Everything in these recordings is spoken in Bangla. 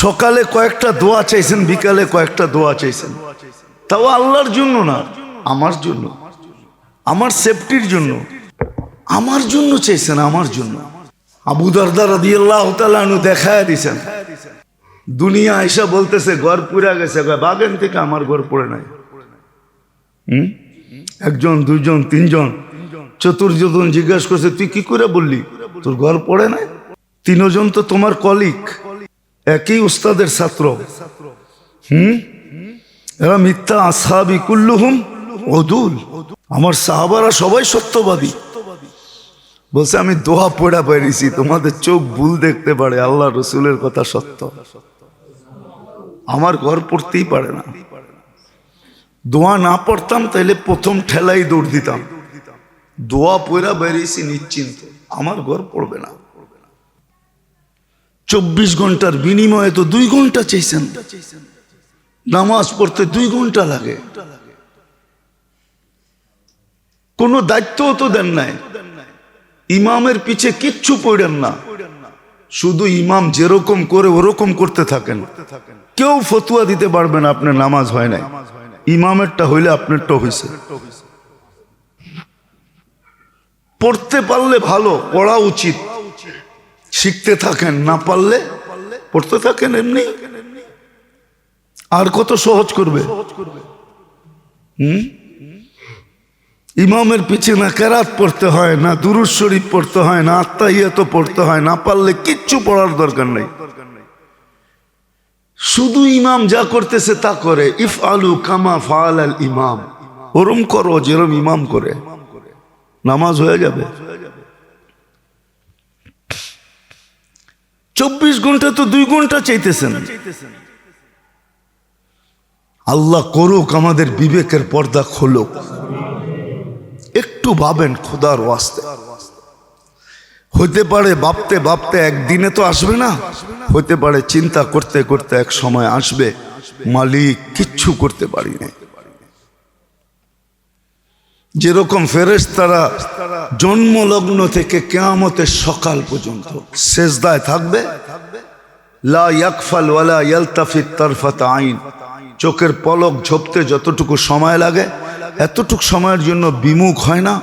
সকালে কয়েকটা দোয়া চাইছেন, বিকালে কয়েকটা দোয়া চাইছেন। তাও আল্লাহর জন্য না, আমার জন্য। আমার সেফটির জন্য। আমার জন্য চাইছেন, আমার জন্য। আবু দারদা রাদিয়াল্লাহু তাআলা আনহু দেখায় দিছেন। দুনিয়া আইসা বলতেছে, ঘর পুরা গেছে। বাগান থেকে আমার ঘর পড়ে নাই। হুম? একজন, দুইজন, তিনজন। চতুর্জন জিজ্ঞাসা করছে, তুই কি করে বললি? তোর ঘর পড়ে নাই? তিনজন তো তোমার কলিক একই উস্তাদের ছাত্র। হুম? এরা মিথ্যা আসাবি কুল্লুহুম অদুল। আমার সাহাবারা সবাই সত্যবাদী। বলছে, আমি দোয়া পড়া পেরেছি তোমাদের চোখ ভুল দেখতে পারে, আল্লাহ রসুলের কথা সত্য। আমার ঘর পড়তেই পারে না। দোয়া না পড়তাম তাহলে প্রথম ঠেলাই দৌড় দিতাম। দোয়া পয়রা বেরিয়েছি নিশ্চিন্ত। আমার ঘর পড়বে না। চব্বিশ ঘণ্টার বিনিময়ে তো দুই ঘণ্টা চাইছেন। নামাজ পড়তে দুই ঘণ্টা লাগে। কোনো দায়িত্বও তো দেন নাই। ইমামের পিছে কিচ্ছু পড়েন না। শুধু ইমাম যেরকম করে ওরকম করতে থাকেন। কেউ ফতুয়া দিতে পারবেন আপনার নামাজ হয় নাই। ইমামেরটা হইলে আপনারটা হয়েছে পড়তে পারলে ভালো, পড়া উচিত। শিখতে থাকেন, না পারলে পড়তে থাকেন এমনি। আর কত সহজ করবে? হুম? ইমামের পিছে না কেরাত পড়তে হয়, না দুরুজ শরীফ পড়তে হয়, না আত্মাইয়াত পড়তে হয়, না পারলে কিচ্ছু পড়ার দরকার নেই। শুধু ইমাম যা করতেছে তা করে। ইফ আলু কামা ফাল আল ইমাম। ওরম করো, যেরম ইমাম করে। নামাজ হয়ে যাবে। চব্বিশ ঘণ্টা তো দুই ঘণ্টা চাইতেছেন। আল্লাহ করুক, আমাদের বিবেকের পর্দা খোলুক। একটু ভাবেন, খোদার ওয়াস্তে। হতে পারে ভাবতে ভাবতে একদিনে তো আসবে না হতে পারে চিন্তা করতে করতে এক সময় আসবে, মালিক কিচ্ছু করতে পারি না যেরকম ফেরেস তারা জন্মলগ্ন থেকে কেয়ামতের সকাল পর্যন্ত শেষদায় থাকবে, লা ইয়াকফাল ওয়ালা আইন। চোখের পলক ঝপতে যতটুকু সময় লাগে, এতটুকু সময়ের জন্য বিমুখ হয় না,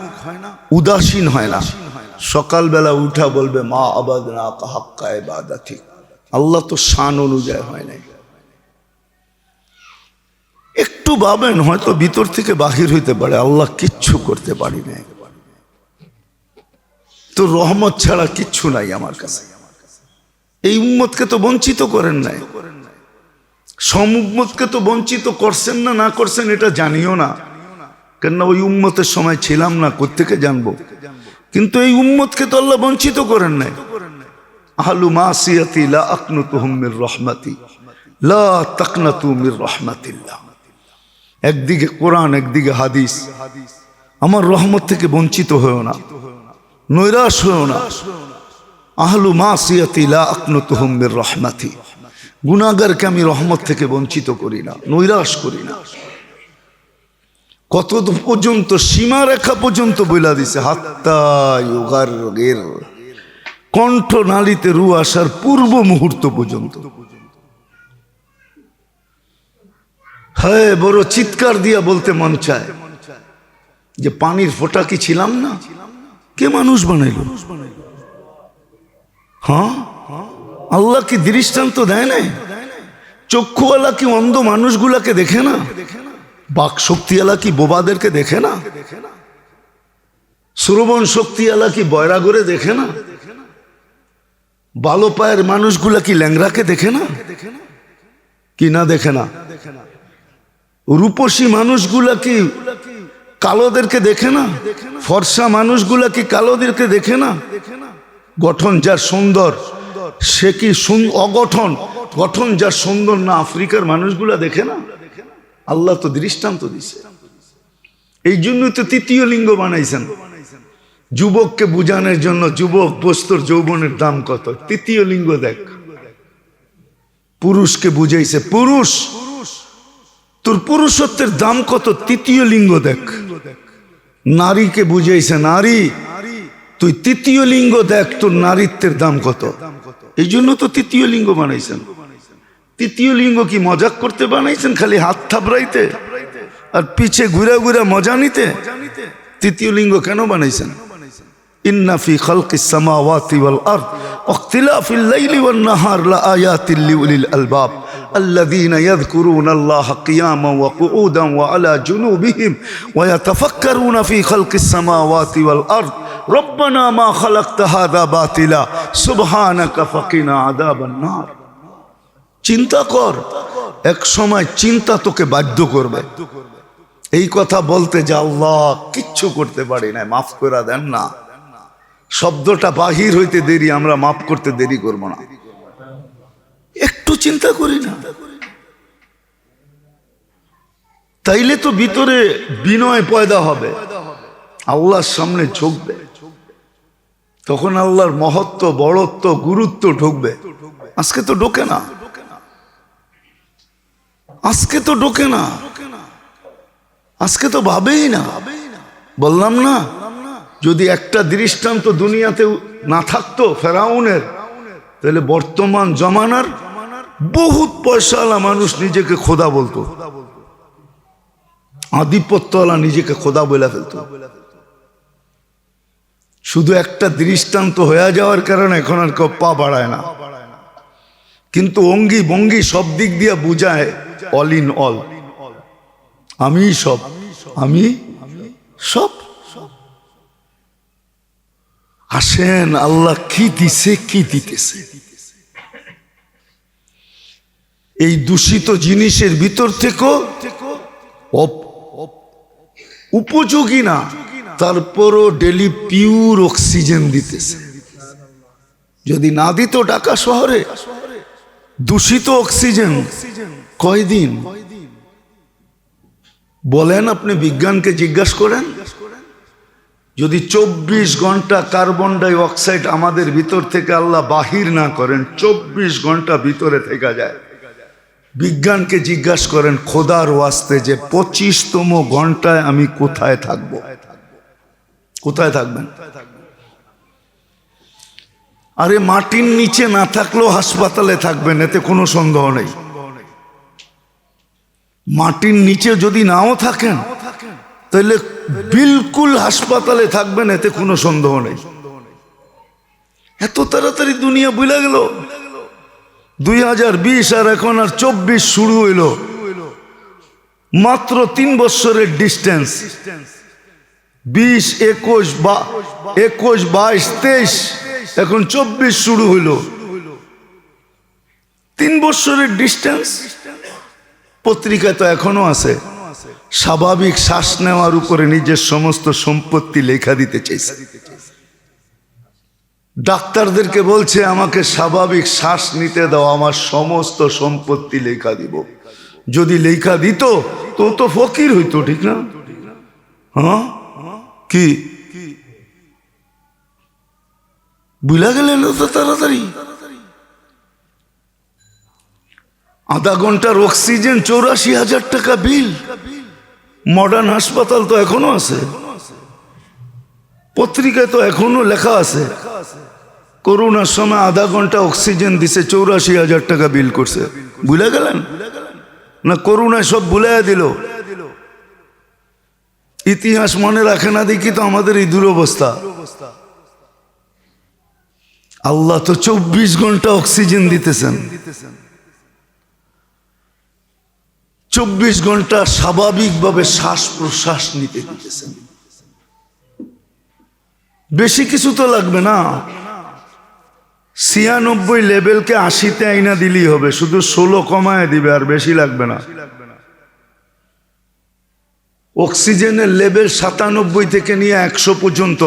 উদাসীন হয় না। সকালবেলা উঠা বলবে, মা আবাদ না কাহাক্কা এবাদাতি আল্লাহ তো শান অনুযায়ী হয় নাই। একটু ভাবেন, হয়তো ভিতর থেকে বাহির হইতে পারে। আল্লাহ কিচ্ছু করতে পারি না তো রহমত ছাড়া কিচ্ছু নাই আমার কাছে। এই উম্মতকে তো বঞ্চিত করেন নাই। সম উম্মতকে তো বঞ্চিত করছেন না না করছেন এটা জানিও না। কেননা ওই উম্মতের সময় ছিলাম না কোথেকে জানব? কিন্তু এই উম্মতকে তো আল্লাহ বঞ্চিত করেন নাই। আহলু মাসিয়াতি লা আকনুতুহুম মির রহমাতি, লা তাকনাতু মির রহমাতিল্লাহ। একদিকে কোরআন, একদিকে হাদিস। আমার রহমত থেকে বঞ্চিত হয়েও না, নৈরাশ হয়েও না। আহলু মাসিয়াতি লা আকনুতুহুম মির রহমাতি। গুনাগারকে আমি রহমত থেকে বঞ্চিত করি না, নৈরাশ করি না। কত পর্যন্ত সীমারেখা পর্যন্ত বইলা দিছে, হাত্তা কণ্ঠ নালীতে রু আসার পূর্ব মুহূর্ত পর্যন্ত। হ্যাঁ বড় চিৎকার দিয়া বলতে মন চায় যে পানির ফোঁটা কি ছিলাম না? কে মানুষ বানাইল? হ্যাঁ? আল্লাহ কি দৃষ্টান্ত দেয় নাই? চক্ষুওয়ালা কি অন্ধ মানুষগুলাকে দেখে না? বাক শক্তিওয়ালা কি বোবাদেরকে দেখে না? শ্রবণ শক্তিওয়ালা কি বয়রা করে দেখে না? বালো পায়ের মানুষগুলা কি ল্যাংরাকে দেখে না? কি না দেখে না দেখে না? রূপসী মানুষগুলা কি কালোদেরকে দেখে না? ফর্সা মানুষগুলা কি কালোদেরকে দেখে না? গঠন যার সুন্দর, সে কি অগঠন? গঠন যার সুন্দর না আফ্রিকার মানুষগুলা দেখে না? আল্লাহ তো দৃষ্টান্ত দিছে। এই জন্য তো তৃতীয় লিঙ্গ বানাইছেন। যুবককে বুঝানোর জন্য যুবক বস্তুর যৌবনের দাম কত? তৃতীয় লিঙ্গ দেখ। পুরুষকে বুঝাইছে, পুরুষ তোর পুরুষত্বের দাম কত? তৃতীয় লিঙ্গ দেখ। নারীকে বুঝাইছে, নারী, তুই তৃতীয় লিঙ্গ দেখ, তোর নারীত্বের দাম কত? এই জন্য তো তৃতীয় লিঙ্গ বানাইছেন। তৃতীয় লিঙ্গ কি মজাক করতে বানাইছেন, খালি হাত থাপড়াইতে আর পিছে ঘুরে ঘুরে মজা নিতে? তৃতীয় লিঙ্গ কেন বানাইছেন? ইন্না ফি খালকিস সামাওয়াতি ওয়াল আরদ ওয়ান নাহার লিউলিল আলবাব। الذين يذكرون الله قياما وقعودا وعلى جنوبهم ويتفكرون في خلق السماوات والأرض ربنا ما خلقت هذا باطلا سبحانك فقنا عذاب النار চিন্তা কর এক সময় চিন্তা তোকে বাধ্য করবে এই কথা বলতে যে আল্লাহ কিচ্ছু করতে পারি না মাফ করে দেন না শব্দটা বাহির হইতে দেরি আমরা মাফ করতে দেরি করব না একটু চিন্তা করি না। তাইলে তো ভিতরে বিনয় পয়দা হবে। আল্লাহর সামনে ঝুঁকবে। তখন আল্লাহর মহত্ব, বড়ত্ব, গুরুত্ব ঢুকবে। আজকে তো ঢোকে না। আজকে তো ঢোকে না। আজকে তো ভাবেই না। বললাম না, যদি একটা দৃষ্টান্ত দুনিয়াতে না থাকতো ফেরাউনের, তাহলে বর্তমান জমানার বহুত পয়সাওয়ালা মানুষ নিজেকে খোদা বলতো। আধিপত্যওয়ালা নিজেকে খোদা বলে ফেলতো। শুধু একটা দৃষ্টান্ত হয়ে যাওয়ার কারণে এখন আর কেউ পা বাড়ায় না। কিন্তু অঙ্গি ভঙ্গি সব দিক দিয়ে বুঝায় অল ইন অল আমি সব আমি সব। আসেন আল্লাহ কি দিছে, কি দিতেছে? এই দূষিত জিনিসের ভিতর থেকেও উপযোগী না, তারপরও ডেলি পিওর অক্সিজেন দিতেছে। যদি না দিত ঢাকা শহরে, দূষিত অক্সিজেন কয়দিন? বলেন আপনি বিজ্ঞানকে জিজ্ঞাসা করেন। যদি চব্বিশ ঘণ্টা কার্বন ডাই অক্সাইড আমাদের ভিতর থেকে আল্লাহ বাহির না করেন, চব্বিশ ঘণ্টা ভিতরে থেকে যায়। বিজ্ঞানকে জিজ্ঞাসা করেন, খোদার ওয়াস্তে যে পঁচিশতম ঘন্টায় আমি কোথায় থাকব? কোথায় থাকবেন? আরে মাটির নিচে না থাকলেও হাসপাতালে থাকবেন, এতে কোনো সন্দেহ নেই। মাটির নিচে যদি নাও থাকেন, তাহলে বিলকুল হাসপাতালে থাকবেন, এতে কোনো সন্দেহ নেই। এত তাড়াতাড়ি দুনিয়া বুঝলে গেল। দুই হাজার বিশ আর এখন আর চব্বিশ শুরু হইল। মাত্র তিন বছরের ডিস্টেন্স বিশ, একুশ বা, একুশ, বাইশ, তেইশ, এখন চব্বিশ শুরু হইল। তিন বছরের ডিস্টেন্স পত্রিকা তো এখনও আছে। স্বাভাবিক শ্বাস নেওয়ার উপরে নিজের সমস্ত সম্পত্তি লেখা দিতে চাইছে। ডাক্তারদেরকে বলছে, আমাকে স্বাভাবিক শ্বাস নিতে দাও, আমার সমস্ত সম্পত্তি লেখা দিব। যদি লেখা দিত, তো তো ফকির হইতো, ঠিক না? হ্যাঁ? কি? বুঝা গেলেন তো তাড়াতাড়ি? আধা ঘণ্টার অক্সিজেন, চৌরাশি হাজার টাকা বিল। মডার্ন হাসপাতাল তো এখনও আছে। পত্রিকায় তো এখনও লেখা আছে। করোনার সময় আধা ঘণ্টা অক্সিজেন দিছে, চৌরাশি হাজার টাকা বিল করছে। ভুলে গেলেন? না করোনায় সব ভুলাই দিল? ইতিহাস মনে রাখে না দেখি তো আমাদের এই দুরবস্থা। আল্লাহ তো চব্বিশ ঘণ্টা অক্সিজেন দিতেছেন। চব্বিশ ঘণ্টা স্বাভাবিকভাবে শ্বাস প্রশ্বাস নিতে দিতেছেন। বেশি কিছু তো লাগবে না। ছিয়ানব্বই লেভেলকে আশিতে আইনা দিলেই হবে, শুধু ষোলো কমায় দিবে আর বেশি লাগবে না। অক্সিজেনের লেভেল সাতানব্বই থেকে নিয়ে একশো পর্যন্ত।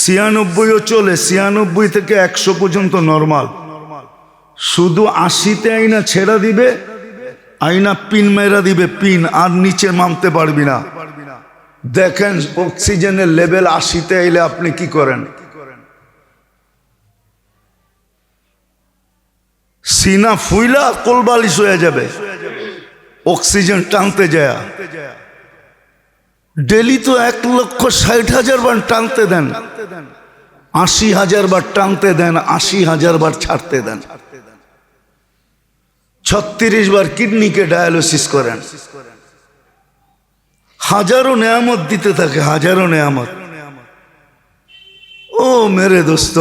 ছিয়ানব্বইও চলে, ছিয়ানব্বই থেকে একশো পর্যন্ত নর্মাল। শুধু আশিতে আইনা ছেড়া দিবে, আইনা পিন মেরা দিবে, পিন, আর নিচে নামতে পারবি না। দেখেন অক্সিজেনের লেভেল আশিতে এলে আপনি কি করেন? সিনা ফুইলা কোলবালিশ হয়ে যাবে। অক্সিজেন টানতে যায়। ডেলি তো এক লক্ষ ষাট হাজার বার টানতে দেন। আশি হাজার বার টানতে দেন, আশি হাজার বার ছাড়তে দেন। ছত্রিশ বার কিডনিকে ডায়ালিসিস করেন। হাজারো নেয়ামত দিতে থাকে, হাজারো নেয়ামত। ও মেরে দোস্ত,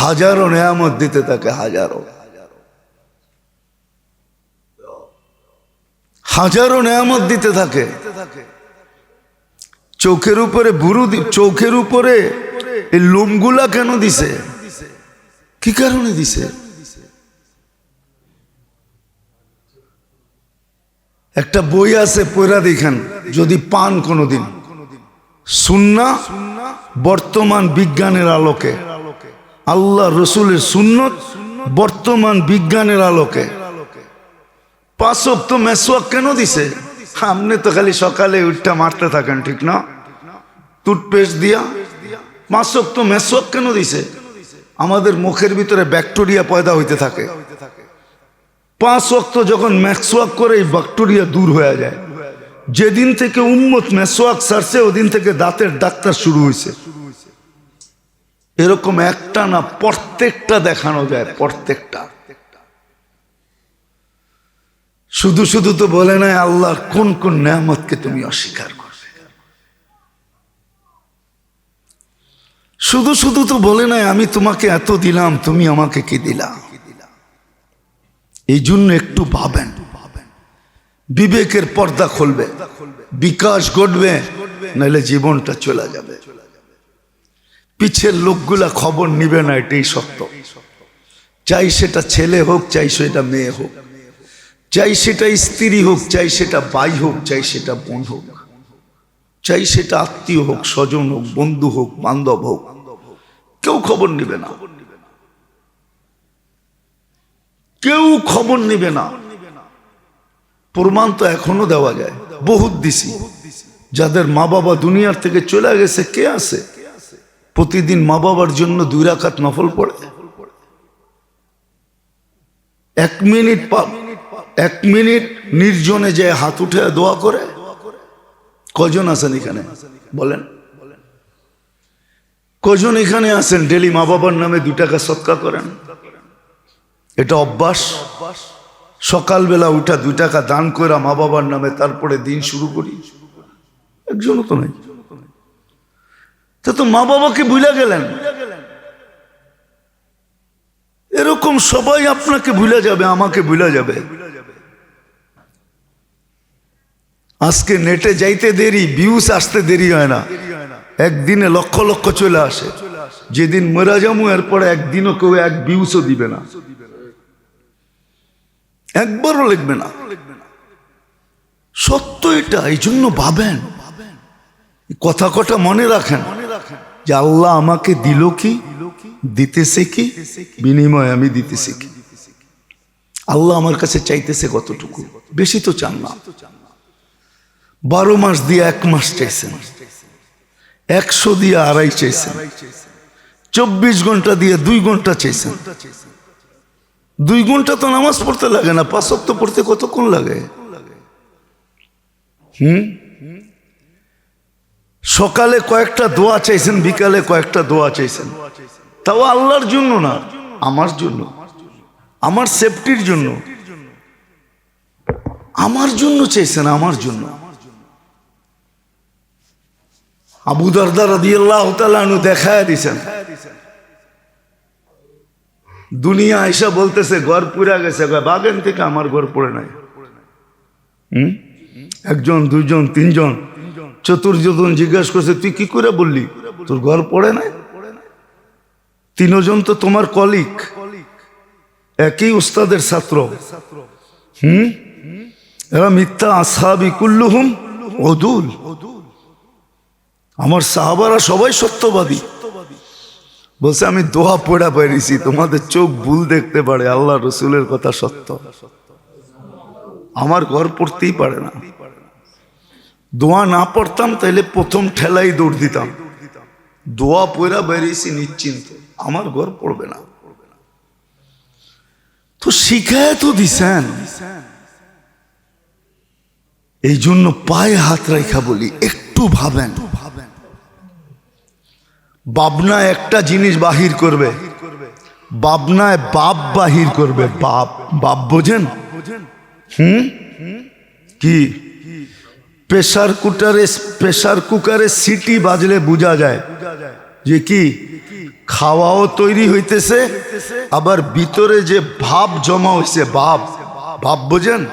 হাজারো নেয়ামত দিতে থাকে, হাজারো। হাজারো নেয়ামত দিতে থাকে। চোখের উপরে বুরু চোখের উপরে এই লোমগুলা কেন দিছে? কি কারণে দিছে? একটা বই আছে পড়া দেখেন, যদি পান কোনোদিন। সুন্না বর্তমান বিজ্ঞানের আলোকে। আল্লাহ রসুলের সুন্নত বর্তমান বিজ্ঞানের আলোকে। পাঁচ তো মেসোয়াক কেন দিছে? আপনি তো খালি সকালে উঠটা মারতে থাকেন, ঠিক না? টুথপেস্ট দিয়া পাঁচ তো মেসোয়াক কেন দিছে? আমাদের মুখের ভিতরে ব্যাকটেরিয়া পয়দা হইতে থাকে। পাঁচ অক্ত যখন ম্যাক্সওয়াক করে এই ব্যাকটেরিয়া দূর হয়ে যায়, যেদিন থেকে উম্মত মেসোয়াক সারছে, ওদিন থেকে দাঁতের ডাক্তার শুরু হয়েছে এরকম একটা না প্রত্যেকটা দেখানো যায়, প্রত্যেকটা। শুধু শুধু তো বলে নাই, আল্লাহর কোন কোন নেয়ামতকে তুমি অস্বীকার করবে। শুধু শুধু তো বলে নাই, আমি তোমাকে এত দিলাম, তুমি আমাকে কি দিলা? এই জন্য একটু ভাবেন। বিবেকের পর্দা খুলবে, বিকাশ ঘটবে, নাহলে জীবনটা চলে যাবে। পিছের লোকগুলা খবর নিবে না, এটাই সত্য। চাই সেটা ছেলে হোক, চাই সেটা মেয়ে হোক। চাই সেটা স্ত্রী হোক, চাই সেটা ভাই হোক, চাই সেটা বোন হোক। চাই সেটা আত্মীয় হোক, স্বজন হোক, বন্ধু হোক, বান্ধব হোক, কেউ খবর নিবে না। কেউ খবর নিবে না। প্রমাণ তো এখনও দেওয়া যায়। বহুত দিছি। যাদের মা বাবা দুনিয়ার থেকে চলে গেছে, কে আছে? প্রতিদিন মা বাবার জন্য দুই রাখাত নফল পড়ে। এক মিনিট এক মিনিট নির্জনে যে হাত উঠে দোয়া করে। কজন আছেন এখানে? বলেন। কজন এখানে আছেন? ডেলি মা বাবার নামে দু টাকা সৎকা করেন। এটা অভ্যাস। সকালবেলা উঠা দুই টাকা দান করা মা বাবার নামে তারপরে দিন শুরু করি। একজনও তো নাই। তা মা বাবাকে ভুলে গেলেন। এরকম সবাই আপনাকে ভুলে যাবে, আমাকে ভুলে যাবে। আজকে নেটে যাইতে দেরি ভিউস আসতে দেরি হয় না। একদিনে লক্ষ লক্ষ চলে আসে। যেদিন মরা যামু, এরপরে একদিনও কেউ এক ভিউসও দিবে না। একবারও লিখবে না। সত্য এটা এই জন্য ভাবেন কথা কটা মনে রাখেন যে আল্লাহ আমাকে দিল কি, দিতেছে কি, বিনিময় আমি দিতেছি কি। আল্লাহ আমার কাছে চাইতেছে কতটুকু, বেশি তো চান না। বারো মাস দিয়ে এক মাস চাইছেন, একশো দিয়ে আড়াই চাইছেন, চব্বিশ ঘণ্টা দিয়ে দুই ঘণ্টা চাইছেন দুই ঘণ্টা তো নামাজ পড়তে লাগে না, পাঁচ তো পড়তে কতক্ষণ লাগে? হুম? সকালে কয়েকটা দোয়া চাইছেন, বিকালে কয়েকটা দোয়া চাইছেন। তাও আল্লাহর জন্য না, আমার জন্য। আমার সেফটির জন্য। আমার জন্য চাইছেন, আমার জন্য। আবু দারদা রাদিয়াল্লাহু তাআলা আনহু দেখায় দিছেন। দুনিয়া আইসা বলতেছে, ঘর পুরা গেছে। বাগান থেকে আমার ঘর পড়ে নাই। হুম? একজন, দুইজন, তিনজন। চতুর্জন জিজ্ঞাসা করছে, তুই কি করে বললি? তোর ঘর পড়ে নাই? তিনজন তো তোমার কলিক। একই উস্তাদের ছাত্র। হুম? এরা মিথ্যা আসাবি কুল্লুহুম অদুল। আমার সাহাবারা সবাই সত্যবাদী। বলছে, আমি দোয়া পড়া পেরেছি, তোমাদের চোখ ভুল দেখতে পারে, আল্লাহ রসুলের কথা সত্য। আমার ঘর পড়তেই পারে না। দোয়া না পড়তাম তাহলে প্রথম ঠেলাই দৌড় দিতাম। দোয়া পড়া বেরিয়েছি নিশ্চিন্ত, আমার ঘর পড়বে না। তো শিখায় তো দিছেন। এই জন্য পায়ে হাত রাখা বলি, একটু ভাবেন। বাবনা একটা জিনিস বাহির করবে। বাবনায় বাপ বাহির করবে। বাপ বাপ বোঝেন? হুম? কি? প্রেশার কুকারে প্রেশার কুকারে সিটি বাজলে বোঝা যায়। যে কি? খাওয়াও তৈরি হইতেছে, আবার ভিতরে যে ভাব জমা হইছে, ভাব। ভাব বোঝেন?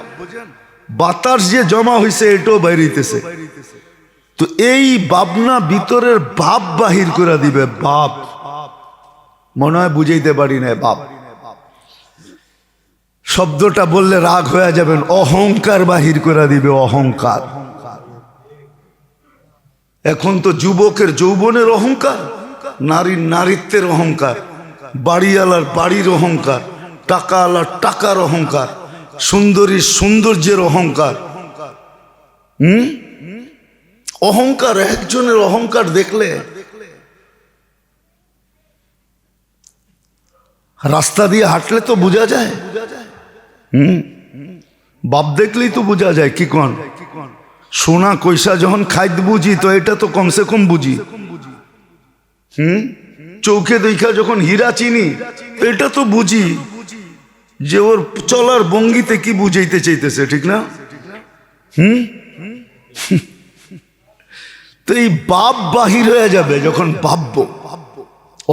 বাতাস যে জমা হইছে, এটাও বাইরিতেছে তো এই ভাবনা ভিতরের ভাব বাহির করে দিবে বাপ মনে হয় বুঝাইতে পারি না বাপ শব্দটা বললে রাগ হয়ে যাবেন, অহংকার বাহির করে দিবে, অহংকার। এখন তো যুবকের যৌবনের অহংকার, নারীর নারীত্বের অহংকার, বাড়িওয়ালার বাড়ির অহংকার, টাকাওয়ালার টাকার অহংকার, সুন্দরীর সৌন্দর্যের অহংকার। হুম? অহংকার, একজনের অহংকার দেখলে রাস্তা দিয়ে হাঁটলে তো বোঝা যায়। হুম? বাপ দেখলেই তো বোঝা যায় কি কন। সোনা কইসা যখন খাইত বুঝি, তো এটা তো কমসে কম বুঝি। হুম? চৌকে দেখা যখন হীরা চিনি তো এটা তো বুঝি যে ওর চলার ভঙ্গিতে কি বুঝাইতে চাইতেছে, ঠিক না? হুম? তো এই বাপ বাহির হয়ে যাবে যখন ভাবব,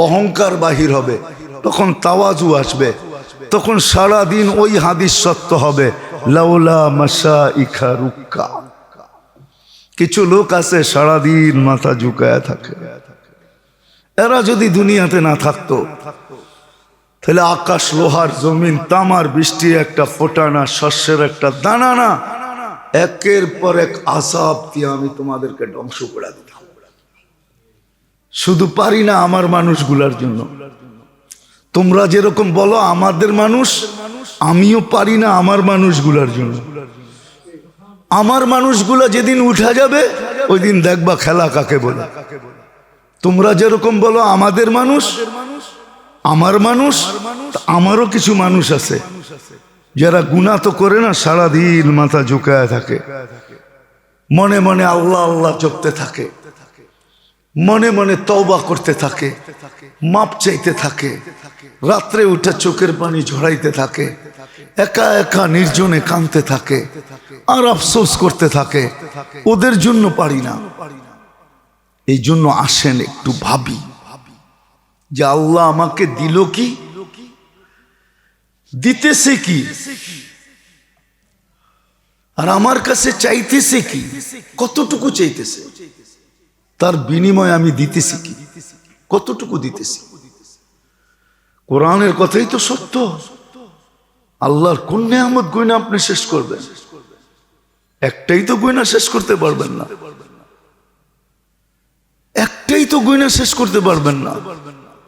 অহংকার বাহির হবে, তখন তাওয়াজু আসবে, তখন সারা দিন ওই হাদিস সত্য হবে, লাউলা মাসা ইখা রুক্কা। কিছু লোক আছে সারাদিন মাথা ঝুঁকায় থাকে। এরা যদি দুনিয়াতে না থাকতো, তাহলে আকাশ, লোহার জমিন, তামার বৃষ্টি, একটা ফোটানা, শস্যের একটা দানা না একের পর এক আসাব দিয়ে আমি তোমাদেরকে ধ্বংস করে দিতাম। শুধু পারি না আমার মানুষগুলার জন্য। তোমরা যেরকম বলো আমাদের মানুষ, আমিও পারি না আমার মানুষগুলার জন্য। আমার মানুষগুলা যেদিন উঠা যাবে ওই দিন দেখবা খেলা কাকে বলে। তোমরা যেরকম বলো আমাদের মানুষ, আমার মানুষ আমারও কিছু মানুষ আছে। যারা গুণা তো করে না, সারাদিন মাথা ঝুঁকায় থাকে। মনে মনে আল্লাহ আল্লাহ জপতে থাকে। মনে মনে তওবা করতে থাকে। মাপ চাইতে থাকে। রাত্রে উঠে চোখের পানি ঝরাইতে থাকে। একা একা নির্জনে কাঁদতে থাকে। আর আফসোস করতে থাকে। ওদের জন্য পারি না। এই জন্য আসেন একটু ভাবি। যে আল্লাহ আমাকে দিল কি? দিতেছে কি? আর আমার কাছে চাইতেছে কি? কতটুকু চাইতেছে? তার বিনিময়ে আমি দিতেছি কি? কতটুকু দিতেছি? কোরআনের কথাই তো সত্য। আল্লাহর কোন নেয়ামত গয়না আপনি শেষ করবেন? একটাই তো গয়না শেষ করতে পারবেন না। একটাই তো গয়না শেষ করতে পারবেন না।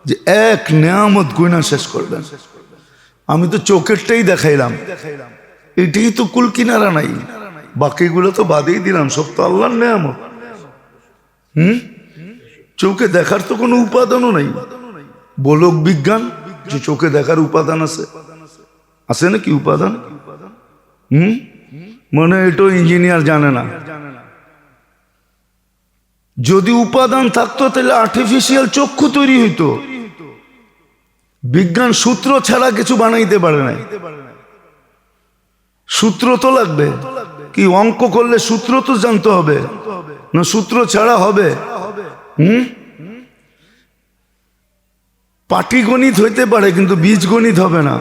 যে এক নেয়ামত গয়না শেষ করবেন। আমি তো চোখেরটাই দেখাইলাম। এটাই তো কুল কিনারা নাই। বাকিগুলো তো বাদেই দিলাম, সব তো আল্লাহর নেয়ামত। হুম? চোখে দেখার তো কোনো উপাদানও নাই। বলক বিজ্ঞান, যে চোখে দেখার উপাদান আছে। আছে নাকি উপাদান? হুম? মনে এটাও ইঞ্জিনিয়ার জানে না। যদি উপাদান থাকতো, তাহলে আর্টিফিশিয়াল চক্ষু তৈরি হইতো। বিজ্ঞান সূত্র ছাড়া কিছু বানাইতে পারে না সূত্র তো লাগবে। কি অঙ্ক করলে সূত্র তো জানতে হবে। না সূত্র ছাড়া হবে। হুম? পাটিগণিত হইতে পারে, কিন্তু বীজগণিত হবে না।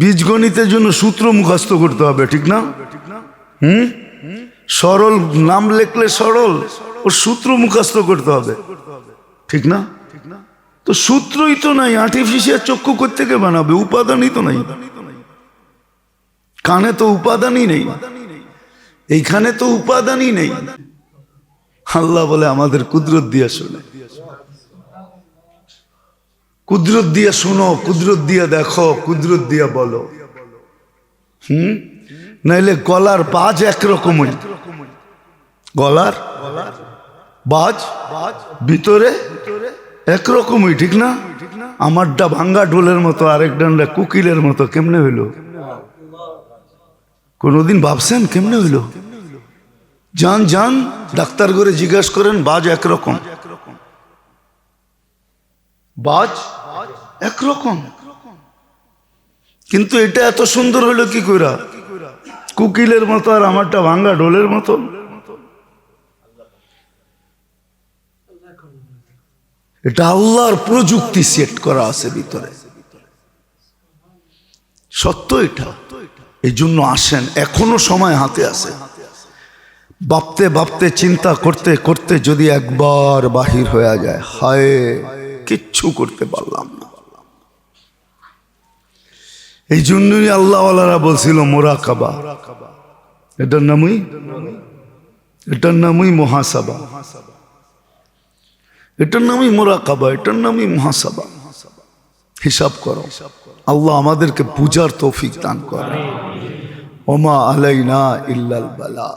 বীজগণিতের জন্য সূত্র মুখস্থ করতে হবে, ঠিক না? হুম? সরল নাম লেখলে সরল, ও সূত্র মুখস্থ করতে হবে, ঠিক না? তো সূত্রই তো নাই আর্টিফিশিয়াল চক্ষু থেকে বানাবে? উপাদানই তো নাই। কানে তো উপাদানই নেই। এইখানে তো উপাদানই নেই। আল্লাহ বলে, আমাদের কুদরত দিয়া শুনে। কুদরত দিয়া শুনো, কুদরত দিয়া দেখো, কুদরত দিয়া বলো। হুম? নাইলে গলার বাজ একরকমই। গলার বাজ ভিতরে একরকমই, ঠিক না? আমারটা ভাঙ্গা ঢোলের মতো আরেক ডান্ডা কুকিলের মতো, কেমনে হইল? কোনোদিন ভাবছেন কেমনে হইল? যান যান, ডাক্তার করে জিজ্ঞাসা করেন, বাজ একরকম। বাজ একরকম। কিন্তু এটা এত সুন্দর হলো কি কইরা? কুকিলের মতো আর আমারটা ভাঙ্গা ডোলের মতো? এটা আল্লাহর প্রযুক্তি সেট করা আছে ভিতরে। সত্য এটা। এই জন্য আসেন, এখনও সময় হাতে আছে। ভাবতে ভাবতে, চিন্তা করতে করতে যদি একবার বাহির হয়ে যায়, হায়, কিচ্ছু করতে পারলাম না। এই জন্যই আল্লাহওয়ালারা বলছিল, মোরাকাবা। এটার নামই? এটার নামই মহাসাবা। এটার নামই মোরাকাবা, এটার নামই মহাসাবা। হিসাব করো। আল্লাহ আমাদেরকে পূজার তৌফিক দান করে ওমা আলাইনা ইল্লাল বালা।